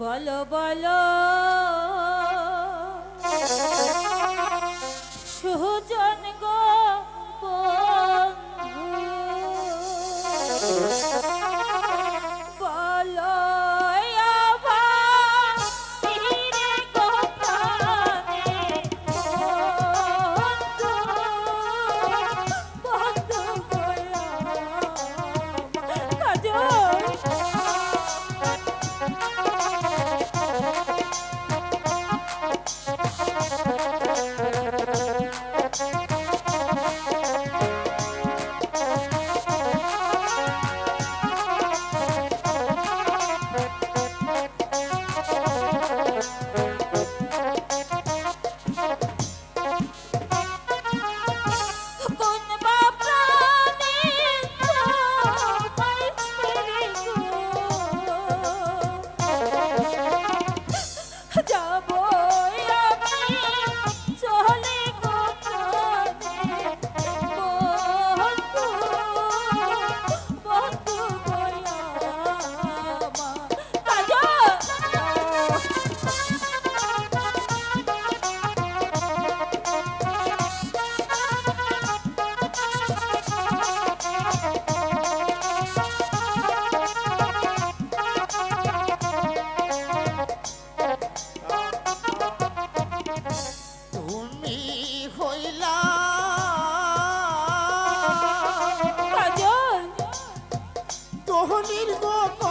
বলো বলো। সুজন গো বন্ধু। মোহনীর গোপ